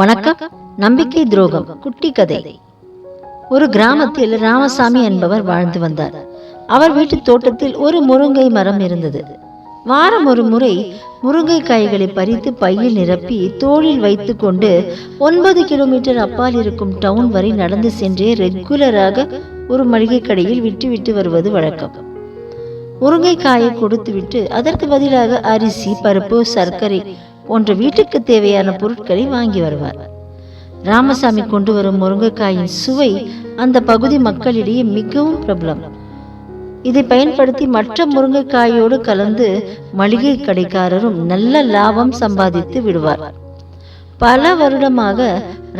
வணக்கம். நம்பிக்கை துரோகம். குட்டி கதை. ஒரு கிராமத்தில் ராமசாமி என்பவர் வாழ்ந்து வந்தார். அவர் வீட்டு தோட்டத்தில் ஒரு முருங்கை மரம் இருந்தது. வாரம் ஒரு முறை முருங்கை காய்களை பறித்து பையில் நிரப்பி தோளில் வைத்துக்கொண்டு ஒன்பது கிலோமீட்டர் அப்பால் இருக்கும் டவுன் வரை நடந்து சென்றே ரெகுலராக ஒரு மளிகை கடையில் விட்டு விட்டு வருவது வழக்கம். முருங்கைக்காயை கொடுத்துவிட்டு அதற்கு பதிலாக அரிசி பருப்பு சர்க்கரை போன்ற வீட்டுக்கு தேவையான பொருட்களை வாங்கி வருவார். ராமசாமி கொண்டு வரும் முருங்கைக்காயின் சுவை அந்த பகுதி மக்களிடையே மிகவும் பிரபலம். இதை பயன்படுத்தி மற்ற முருங்கைக்காயோடு கலந்து மளிகை கடைக்காரரும் நல்ல லாபம் சம்பாதித்து விடுவார். பல வருடமாக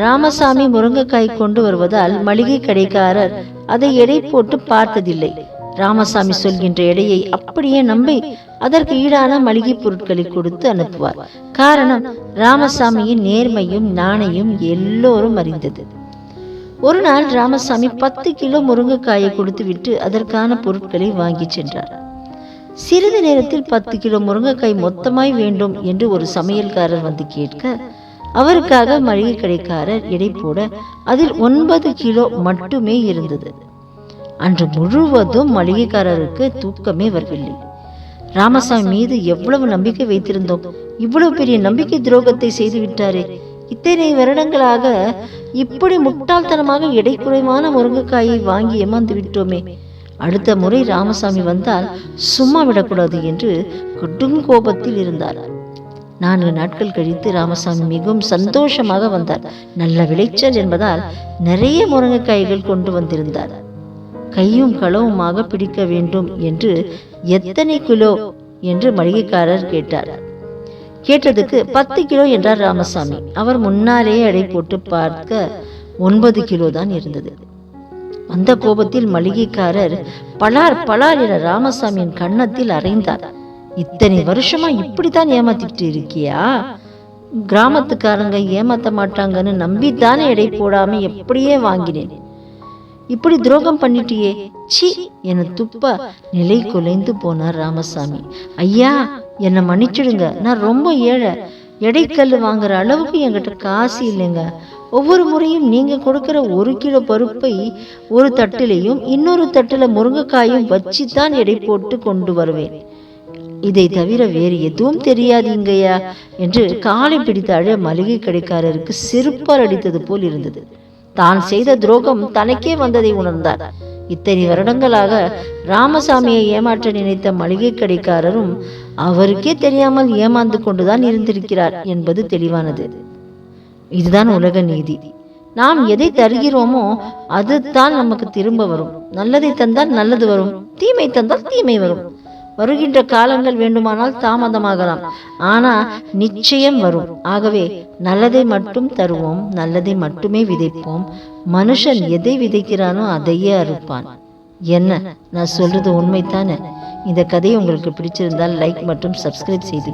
ராமசாமி முருங்கைக்காய் கொண்டு வருவதால் மளிகை கடைக்காரர் அதை எடை போட்டு பார்த்ததில்லை. ராமசாமி சொல்கின்ற எடையை அப்படியே நம்பி அதற்கு ஈடான மளிகை பொருட்களை கொடுத்து அனுப்புவார். காரணம் ராமசாமியின் நேர்மையும் நாணையும் எல்லோரும் அறிந்தது. ஒரு நாள் ராமசாமி பத்து கிலோ முருங்கைக்காயை கொடுத்து விட்டு அதற்கான பொருட்களை வாங்கி சென்றார். சிறிது நேரத்தில் பத்து கிலோ முருங்கைக்காய் மொத்தமாய் வேண்டும் என்று ஒரு சமையல்காரர் வந்து கேட்க அவருக்காக மளிகை கடைக்காரர் எடை போட அதில் ஒன்பது கிலோ மட்டுமே இருந்தது. அன்று முழுவதும் மளிகைக்காரருக்கு தூக்கமே வரவில்லை. ராமசாமி மீது எவ்வளவு நம்பிக்கை வைத்திருந்தோம். இவ்வளவு பெரிய நம்பிக்கை துரோகத்தை செய்து விட்டாரே. இத்தனை வருடங்களாக இப்படி முட்டாள்தனமாக எடை குறைவான முருங்கைக்காயை வாங்கி ஏமாந்து விட்டோமே. அடுத்த முறை ராமசாமி வந்தால் சும்மா விடக்கூடாது என்று கடும் கோபத்தில் இருந்தார். நான்கு நாட்கள் கழித்து ராமசாமி மிகவும் சந்தோஷமாக வந்தார். நல்ல விளைச்சல் என்பதால் நிறைய முருங்கைக்காய்கள் கொண்டு வந்திருந்தார். கையும் களவுமாக பிடிக்க வேண்டும் என்று எத்தனை கிலோ என்று மளிகைக்காரர் கேட்டார். கேட்டதுக்கு பத்து கிலோ என்றார் ராமசாமி. அவர் முன்னாலேயே எடை போட்டு பார்க்க ஒன்பது கிலோ தான் இருந்தது. அந்த கோபத்தில் மளிகைக்காரர் பலார் பலார் என ராமசாமியின் கன்னத்தில் அறைந்தார். இத்தனை வருஷமா இப்படித்தான் ஏமாத்திட்டு இருக்கியா? கிராமத்துக்காரங்க ஏமாத்த மாட்டாங்கன்னு நம்பித்தானே எடை போடாம எப்படியே வாங்கினேன். இப்படி துரோகம் பண்ணிட்டியே. சி என துப்ப. நிலை குலைந்து போனார் ராமசாமி. ஐயா என்னை மன்னிச்சிடுங்க. நான் ரொம்ப ஏழை. எடைக்கல் வாங்குற அளவுக்கு என்கிட்ட காசு இல்லைங்க. ஒவ்வொரு முறையும் நீங்க கொடுக்கிற ஒரு கிலோ பருப்பை ஒரு தட்டிலையும் இன்னொரு தட்டில் முருங்கைக்காயும் வச்சு தான் எடை போட்டு கொண்டு வருவேன். இதை தவிர வேறு எதுவும் தெரியாதீங்கய்யா என்று காலை பிடித்த அழ மளிகை கடைக்காரருக்கு செருப்பால் அடித்தது போல் இருந்தது. தான் செய்த துரோகம் தனக்கே வந்ததை உணர்ந்தார். இத்தனை வருடங்களாக ராமசாமியை ஏமாற்ற நினைத்த மளிகை கடைக்காரரும் அவருக்கே தெரியாமல் ஏமாந்து கொண்டுதான் இருந்திருக்கிறார் என்பது தெளிவானது. இதுதான் உலக நீதி. நாம் எதை தருகிறோமோ அதுதான் நமக்கு திரும்ப வரும். நல்லதை தந்தால் நல்லது வரும். தீமை தந்தால் தீமை வரும். வருகின்ற காலங்கள் வேண்டுமானால் தாமதமாகலாம். ஆனால் நிச்சயம் வரும். ஆகவே நல்லதை மட்டும் தருவோம் நல்லதை மட்டுமே விதைப்போம். மனுஷன் எதை விதைக்கிறானோ அதையே அறுப்பான். என்ன? நான் சொல்றது உண்மைத்தானே இந்த கதை உங்களுக்கு பிடிச்சிருந்தால் லைக் மற்றும் சப்ஸ்கிரைப் செய்து